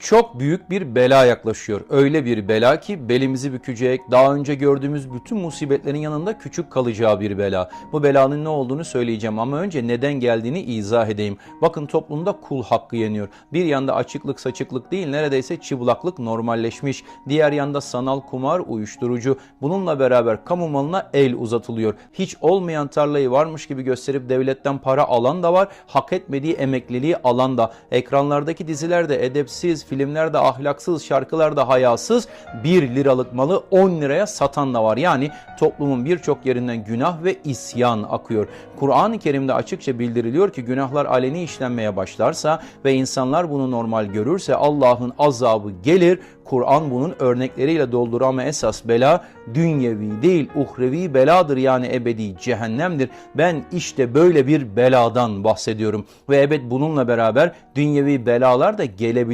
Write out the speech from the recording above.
Çok büyük bir bela yaklaşıyor. Öyle bir bela ki belimizi bükecek, daha önce gördüğümüz bütün musibetlerin yanında küçük kalacağı bir bela. Bu belanın ne olduğunu söyleyeceğim ama önce neden geldiğini izah edeyim. Bakın toplumda kul hakkı yeniyor. Bir yanda açıklık saçıklık değil neredeyse çıplaklık normalleşmiş. Diğer yanda sanal kumar uyuşturucu. Bununla beraber kamu malına el uzatılıyor. Hiç olmayan tarlayı varmış gibi gösterip devletten para alan da var. Hak etmediği emekliliği alan da. Ekranlardaki dizilerde edepsiz, filmlerde ahlaksız, şarkılarda hayasız 1 liralık malı 10 liraya satan da var. Yani toplumun birçok yerinden günah ve isyan akıyor. Kur'an-ı Kerim'de açıkça bildiriliyor ki günahlar aleni işlenmeye başlarsa ve insanlar bunu normal görürse Allah'ın azabı gelir. Kur'an bunun örnekleriyle doldur ama esas bela dünyevi değil uhrevi beladır yani ebedi cehennemdir. Ben işte böyle bir beladan bahsediyorum ve evet bununla beraber dünyevi belalar da gelebilir.